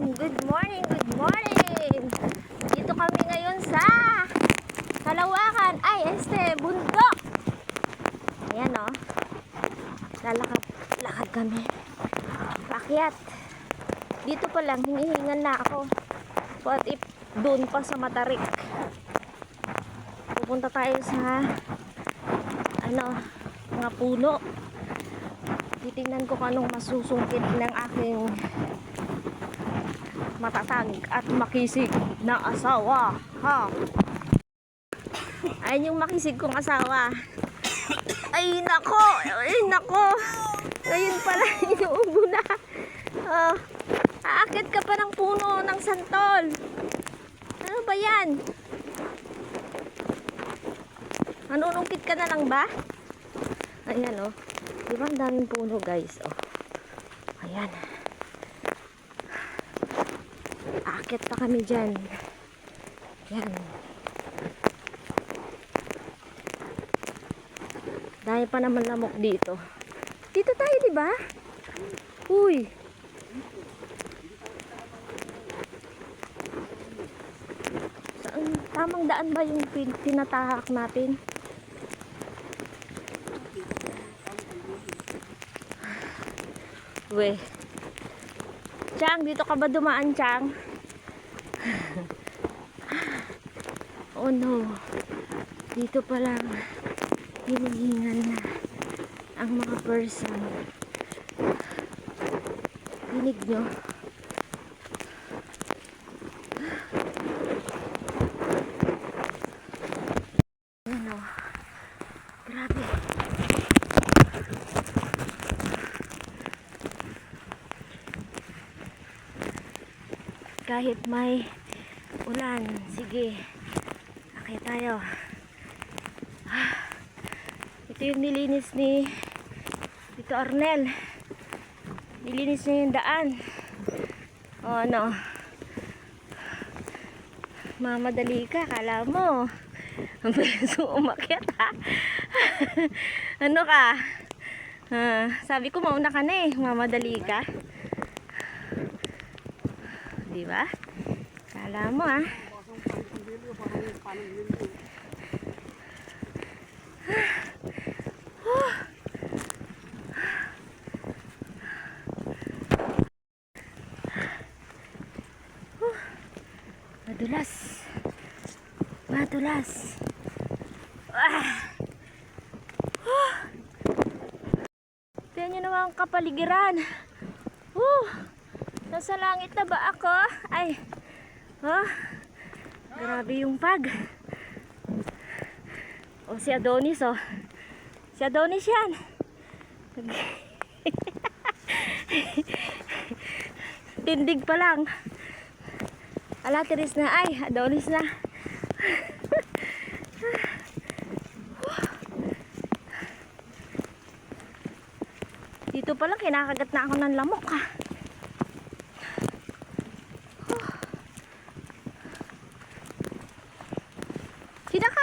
Ayan, good morning, good morning. Dito kami ngayon sa Kalawakan. Ay, este, bundok. Ayan o. Lalakad, lakad kami. Pakyat. Dito pa lang, hinihingal na ako. What if doon pa sa Matarik? Pupunta tayo sa ano, mga puno. Titingnan ko kung anong masusungkit ng aking matatag at makisig na asawa. Ha? Ayun yung makisig kong asawa. Ay, nako! Ay, nako! Ayun pala, inuubo na. Oh, aakit ka pa ng puno ng santol. Ano ba yan? Manunungkit ka na lang ba? Ayan, oh. Di ba ang daming puno, guys? Oh. Ayan. Aakit pa kami dyan. Yan. Dahil pa naman lamok dito. Dito tayo, di ba? Uy. Saan, tamang daan ba yung pin- tinatahak natin? We. Chang, dito ka ba dumaan, Chang? Oh no. Dito pa lang hinihingal na ang mga person. Dinig nyo? Ayan o. Grabe. Kahit may ulan, sige. Akay tayo. Ito yung nilinis ni Tito Arnel. Nilinis niya yung daan. O ano? Mamadali ka, kala mo. Ang bilis umakyat ha. ano ka? Ah, sabi ko mauna ka na eh. Mamadali ka. Di ba? Kala mo ah. Madulas. Madulas. Ah. Huh. Tingnan nyo naman ang kapaligiran. Huh. Nasa langit na ba ako? Ay. Oh. Grabe yung pag. O si Adonis oh. Si Adonis yan. Tindig pa lang. Ala, tiris na. Ay, Adonis na. Dito pa lang, kinakagat na ako ng lamok ha.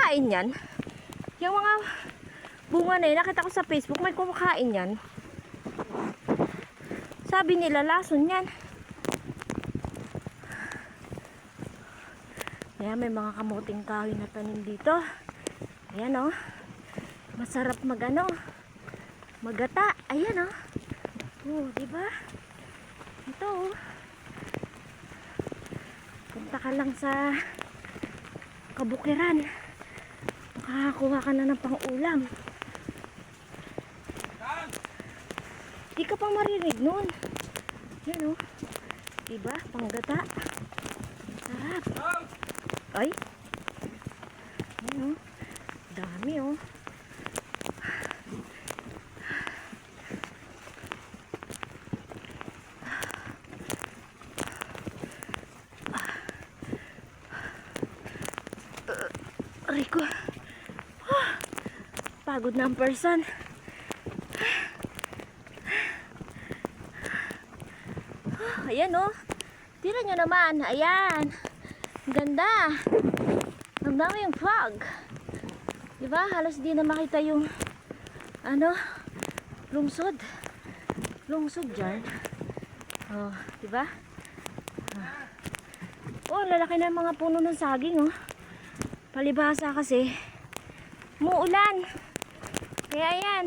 Kinakain yan. Yung mga bunga na yun, nakita ko sa Facebook, may kumakain yan. Sabi nila, lason yan. Ayan, may mga kamuting kahoy na tanim dito. Ayan. Oh. Masarap magano. Magata. Ayan. Oh. oh, di ba? Ito oh. Punta ka lang sa kabukiran. Makakakuha ka na ng pang-ulam. Di ka pa marinig nun. Yan o. Oh. Diba? Panggata. Sarap. Ay. Ano? Dami oh. Aray ko. Ah, Pagod na person. Ah, Ayan oh. Tira nyo naman. Ayan. Ang Ganda. Ang dami yung fog. Diba? Halos di na makita yung ano, lungsod. Lungsod dyan. Oh, diba? Oh, lalaki na mga puno ng saging, oh. Palibhasa kasi. Muulan. Kaya yan.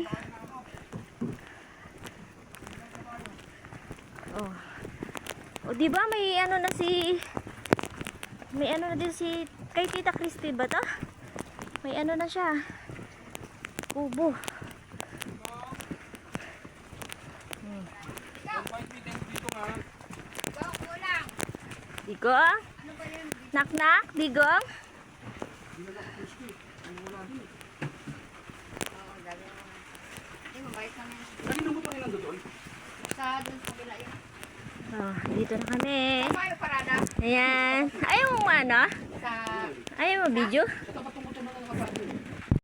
Oh. O, di ba may ano na si... May ano na din si... Kay Tita Christy ba to? May ano na siya. Kubo. Digong? Knock knock, Digong? Kanino mo pa nilang doon? Sa dun sa kabila yun. Oh, dito na kami. Ayan. Ayaw mo ano? Sa Ayaw mo video?